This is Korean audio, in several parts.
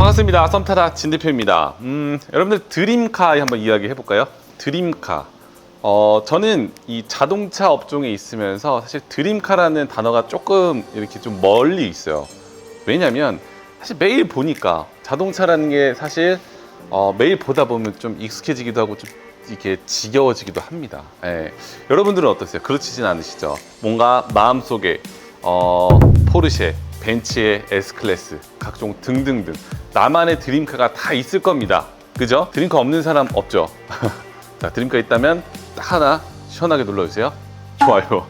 반갑습니다. 썸타다 진 대표입니다. 음, 여러분들 드림카 한번 이야기 해볼까요? 드림카. 어, 저는 이 자동차 업종에 있으면서 사실 드림카라는 단어가 조금 이렇게 좀 멀리 있어요. 왜냐면 사실 매일 보니까 자동차라는 게 사실 어, 매일 보다 보면 좀 익숙해지기도 하고 좀 이렇게 지겨워지기도 합니다. 예. 여러분들은 어떠세요? 그렇지진 않으시죠? 뭔가 마음속에 어, 포르쉐, 벤츠의 S클래스, 각종 등등등 나만의 드림카가 다 있을 겁니다. 그죠? 드림카 없는 사람 없죠? 자, 드림카 있다면 딱 하나 시원하게 눌러주세요. 좋아요,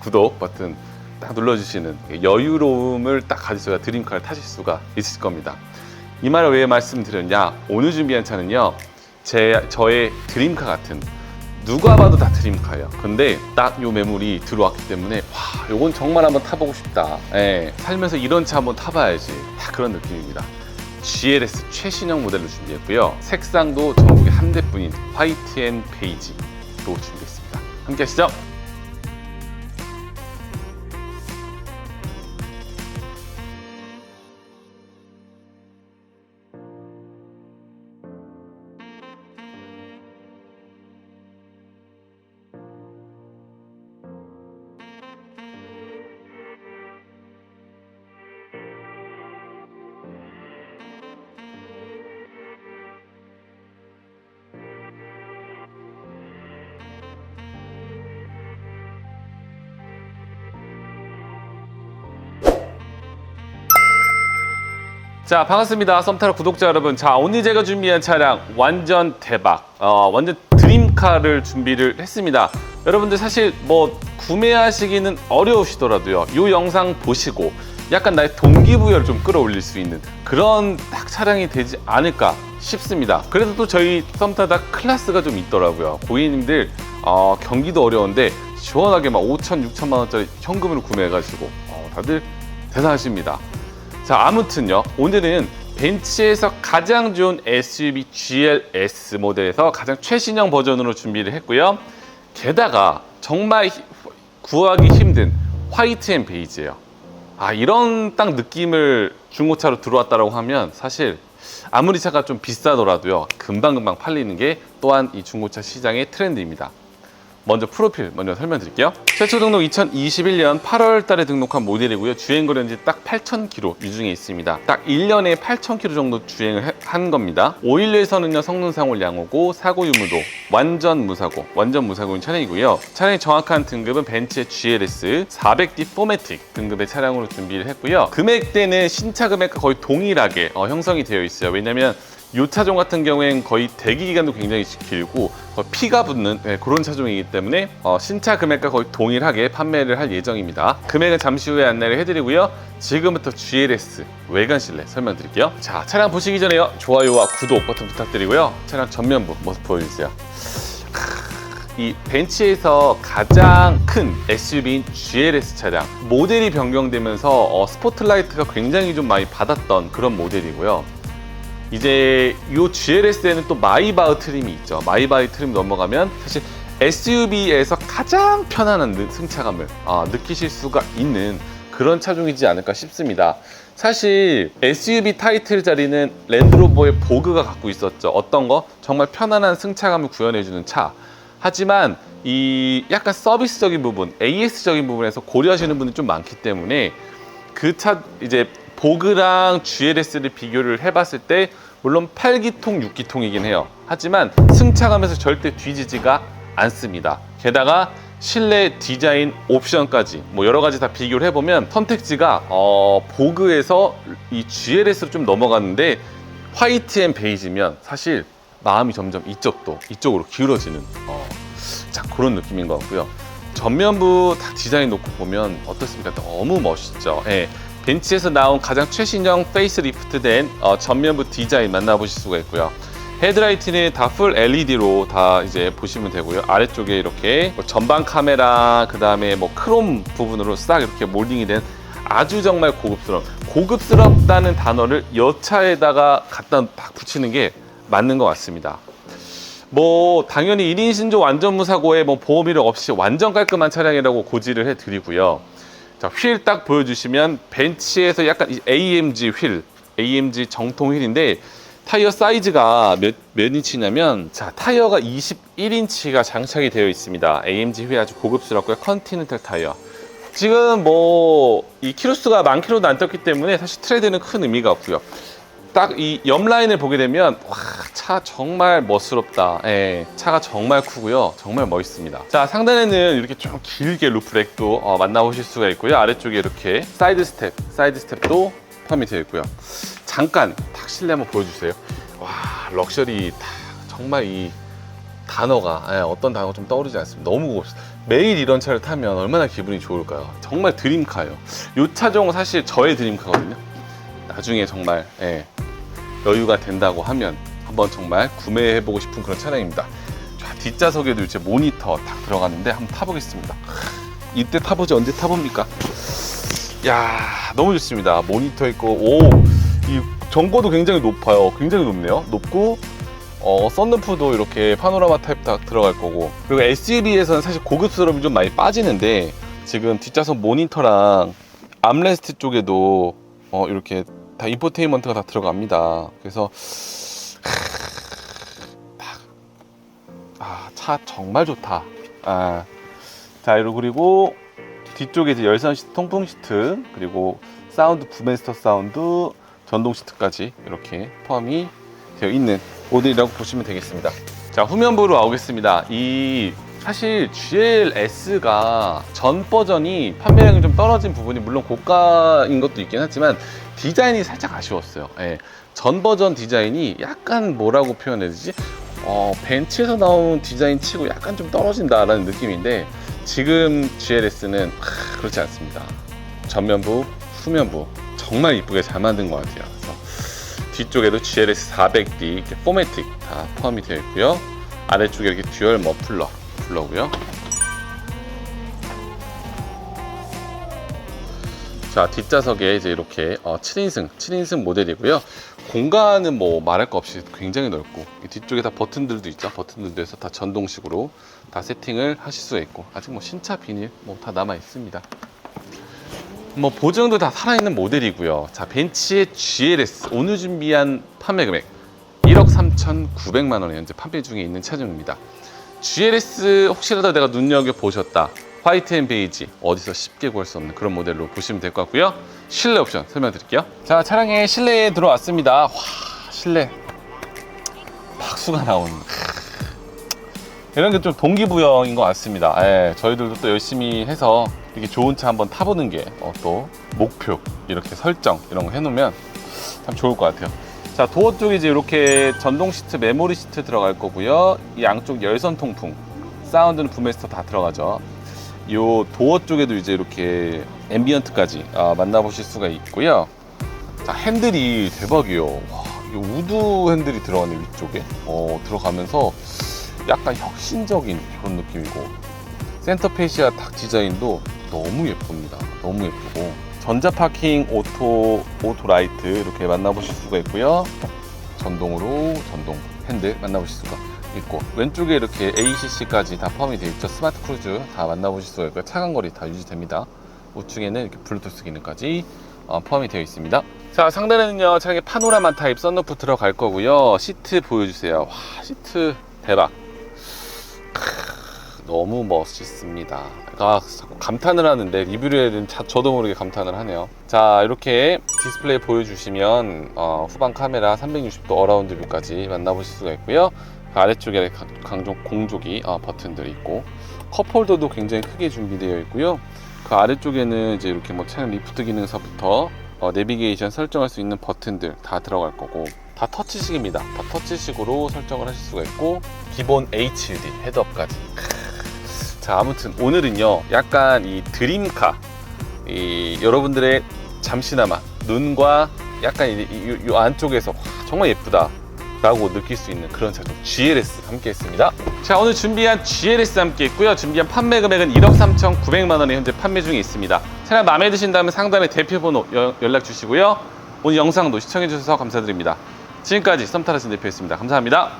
구독 버튼 딱 눌러주시는 여유로움을 딱 가지셔야 드림카를 타실 수가 있을 겁니다. 이 말을 왜 말씀드렸냐? 오늘 준비한 차는요, 제 저의 드림카 같은 누가 봐도 다 드림카예요. 근데 딱 요 매물이 들어왔기 때문에 와, 요건 정말 한번 타보고 싶다. 예, 살면서 이런 차 한번 타봐야지. 다 그런 느낌입니다. GLS 최신형 모델을 준비했고요. 색상도 전국에 한 대뿐인 화이트 앤 베이지로 준비했습니다. 함께 하시죠. 자 반갑습니다. 썸타로 구독자 여러분. 자 오늘 제가 준비한 차량 완전 대박. 어, 완전 드림카를 준비를 했습니다. 여러분들 사실 뭐 구매하시기는 어려우시더라도요. 이 영상 보시고 약간 나의 동기부여를 좀 끌어올릴 수 있는 그런 딱 차량이 되지 않을까 싶습니다. 그래서 또 저희 썸타다 클래스가 좀 있더라고요. 고객님들 어, 경기도 어려운데 시원하게 막 5천 6천만 원짜리 현금으로 구매해가지고 어, 다들 대단하십니다 자, 아무튼요. 오늘은 벤츠에서 가장 좋은 SUV GLS 모델에서 가장 최신형 버전으로 준비를 했고요. 게다가 정말 히- 구하기 힘든 화이트 앤 베이지예요. 아, 이런 딱 느낌을 중고차로 들어왔다라고 하면 사실 아무리 차가 좀 비싸더라도요. 금방금방 팔리는 게 또한 이 중고차 시장의 트렌드입니다. 먼저 프로필 먼저 설명드릴게요. 최초 등록 2021년 8월 달에 등록한 모델이고요. 주행 거리는 딱 8,000km 유중에 있습니다. 딱 1년에 8,000km 정도 주행을 해- 한 겁니다. 5일에서는요 성능상을 양호고 사고 유무도 완전 무사고 완전 무사고인 차량이고요. 차량의 정확한 등급은 벤츠의 GLS 400D 4매틱 등급의 차량으로 준비를 했고요. 금액대는 신차 금액과 거의 동일하게 어, 형성이 되어 있어요. 왜냐면 이 차종 같은 경우엔 거의 대기 기간도 굉장히 길고 피가 붙는 네, 그런 차종이기 때문에 어, 신차 금액과 거의 동일하게 판매를 할 예정입니다. 금액은 잠시 후에 안내를 해드리고요. 지금부터 GLS 외관 실내 설명드릴게요. 자, 차량 보시기 전에요. 좋아요와 구독 버튼 부탁드리고요. 차량 전면부 모습 보여주세요. 이 벤츠에서 가장 큰 SUV인 GLS 차량 모델이 변경되면서 어, 스포트라이트가 굉장히 좀 많이 받았던 그런 모델이고요. 이제 이 GLS에는 또 마이바흐 트림이 있죠. 마이바흐 트림 넘어가면 사실 SUV에서 가장 편안한 느- 승차감을 아, 느끼실 수가 있는 그런 차종이지 않을까 싶습니다. 사실 SUV 타이틀 자리는 랜드로버의 보그가 갖고 있었죠. 어떤 거? 정말 편안한 승차감을 구현해주는 차. 하지만 이 약간 서비스적인 부분, AS적인 부분에서 고려하시는 분이 좀 많기 때문에 그 차 이제 보그랑 GLS를 비교를 해봤을 때 물론 8기통, 6기통이긴 해요. 하지만 승차감에서 절대 뒤지지가 않습니다. 게다가 실내 디자인 옵션까지 뭐 여러 가지 다 비교를 해보면 선택지가 어, 보그에서 이 GLS로 좀 넘어갔는데 화이트 앤 베이지면 사실 마음이 점점 이쪽도 이쪽으로 기울어지는 어, 자 그런 느낌인 것 같고요. 전면부 다 디자인 놓고 보면 어떻습니까? 너무 멋있죠. 예. 벤츠에서 나온 가장 최신형 페이스리프트된 어, 전면부 디자인 만나보실 수가 있고요. 헤드라이트는 다 풀 LED로 다 이제 보시면 되고요. 아래쪽에 이렇게 뭐 전방 카메라, 그 다음에 뭐 크롬 부분으로 싹 이렇게 몰딩이 된 아주 정말 고급스러운 고급스럽다는 단어를 여차에다가 갖다 딱 붙이는 게 맞는 것 같습니다. 뭐 당연히 1인 신조 완전 무 사고에 뭐 보험 이력 없이 완전 깔끔한 차량이라고 고지를 해 드리고요. 자, 휠 딱 보여주시면 벤츠에서 약간 이 AMG 휠 AMG 정통 휠인데 타이어 사이즈가 몇, 몇 인치냐면 자 타이어가 21인치가 장착이 되어 있습니다. AMG 휠 아주 고급스럽고요. 컨티넨탈 타이어. 지금 뭐 이 키로수가 만 킬로도 안 떴기 때문에 사실 트레드는 큰 의미가 없고요. 딱 이 옆 라인을 보게 되면 와 차 정말 멋스럽다. 예, 차가 정말 크고요. 정말 멋있습니다. 자 상단에는 이렇게 좀 길게 루프렉도 어, 만나보실 수가 있고요. 아래쪽에 이렇게 사이드 스텝, 사이드 스텝도 포함이 되어 있고요. 잠깐 탁 실내 한번 보여주세요. 와 럭셔리 탁 정말 이 단어가 예, 어떤 단어가 좀 떠오르지 않습니다. 너무. 매일 이런 차를 타면 얼마나 기분이 좋을까요? 정말 드림카예요. 이 차종은 사실 저의 드림카거든요. 나중에 정말 예, 여유가 된다고 하면 한번 정말 구매해보고 싶은 그런 차량입니다. 자, 뒷좌석에도 이제 모니터 딱 들어가는데 한번 타보겠습니다. 이때 타보지 언제 타봅니까? 야 너무 좋습니다. 모니터 있고 오이 전고도 굉장히 높아요. 굉장히 높네요. 높고 어, 썬루프도 이렇게 파노라마 타입 다 들어갈 거고 그리고 SUV에서는 사실 고급스러움이 좀 많이 빠지는데 지금 뒷좌석 모니터랑 암레스트 쪽에도 어, 이렇게 다 인포테인먼트가 다 들어갑니다. 그래서 아, 차 정말 좋다. 아, 자, 그리고 뒤쪽에 이제 열선 시트, 통풍 시트, 그리고 사운드 부메스터 사운드, 전동 시트까지 이렇게 포함이 되어 있는 모델이라고 보시면 되겠습니다. 자, 후면부로 나오겠습니다. 이 사실 GLS가 전 버전이 판매량이 좀 떨어진 부분이 물론 고가인 것도 있긴 하지만 디자인이 살짝 아쉬웠어요. 예. 전 버전 디자인이 약간 뭐라고 표현해야 되지? 어, 벤츠에서 나온 디자인 치고 약간 좀 떨어진다라는 느낌인데 지금 GLS는 그렇지 않습니다. 전면부, 후면부 정말 이쁘게 잘 만든 것 같아요. 그래서 뒤쪽에도 GLS 400D 이렇게 포매틱 다 포함이 되어 있고요. 아래쪽에 이렇게 듀얼 머플러 플러고요. 자 뒷좌석에 이제 이렇게 어, 7인승 7인승 모델이고요. 공간은 뭐 말할 거 없이 굉장히 넓고 이 뒤쪽에 다 버튼들도 있죠. 버튼들도 해서 다 전동식으로 다 세팅을 하실 수가 있고 아직 뭐 신차 비닐 뭐 다 남아 있습니다. 뭐 보증도 다 살아있는 모델이고요. 자 벤츠의 GLS 오늘 준비한 판매 금액 1억 3,900만 원에 현재 판매 중에 있는 차종입니다. GLS 혹시라도 내가 눈여겨 보셨다. 화이트 앤 베이지 어디서 쉽게 구할 수 없는 그런 모델로 보시면 될 것 같고요. 실내 옵션 설명드릴게요. 자 차량의 실내에 들어왔습니다. 와 실내 박수가 나오는 이런 게 좀 동기부여인 것 같습니다. 예, 저희들도 또 열심히 해서 이렇게 좋은 차 한번 타보는 게또 목표 이렇게 설정 이런 거 해놓으면 참 좋을 것 같아요. 자 도어 쪽에 이제 이렇게 전동 시트, 메모리 시트 들어갈 거고요. 이 양쪽 열선 통풍, 사운드는 부메스터 다 들어가죠. 요 도어 쪽에도 이제 이렇게 앰비언트까지 아, 만나보실 수가 있고요. 자 핸들이 대박이에요. 와, 이 우드 핸들이 들어가네 위쪽에. 어, 들어가면서 약간 혁신적인 그런 느낌이고 센터 페시아 탁 디자인도 너무 예쁩니다. 너무 예쁘고 전자 파킹 오토 오토 라이트 이렇게 만나보실 수가 있고요. 전동으로 전동 핸들 만나보실 수가 있고 왼쪽에 이렇게 ACC까지 다 포함이 되어 있죠. 스마트 크루즈 다 만나보실 수가 있고요. 차간 거리 다 유지됩니다. 우측에는 이렇게 블루투스 기능까지 어, 포함이 되어 있습니다. 자 상단에는요 차량에 파노라마 타입 썬루프 들어갈 거고요. 시트 보여주세요. 와 시트 대박. 너무 멋있습니다. 아, 자꾸 감탄을 하는데 리뷰를 자, 저도 모르게 감탄을 하네요. 자, 이렇게 디스플레이 보여주시면 어, 후방 카메라 360도 어라운드 뷰까지 만나보실 수가 있고요. 그 아래쪽에 가- 강종 공조기 어, 버튼들이 있고 컵홀더도 굉장히 크게 준비되어 있고요. 그 아래쪽에는 이제 이렇게 뭐 차량 리프트 기능서부터 어, 내비게이션 설정할 수 있는 버튼들 다 들어갈 거고 다 터치식입니다. 다 터치식으로 설정을 하실 수가 있고 기본 HUD 헤드업까지. 자 아무튼 오늘은요 약간 이 드림카 이 여러분들의 잠시나마 눈과 약간 이, 이, 이 안쪽에서 와, 정말 예쁘다 라고 느낄 수 있는 그런 차종 GLS 함께 했습니다. 자 오늘 준비한 GLS 함께 했고요. 준비한 판매 금액은 1억 3,900만 원에 현재 판매 중에 있습니다. 차량 마음에 드신다면 상단에 대표번호 여- 연락 주시고요. 오늘 영상도 시청해 주셔서 감사드립니다. 지금까지 썸타라신 대표였습니다. 감사합니다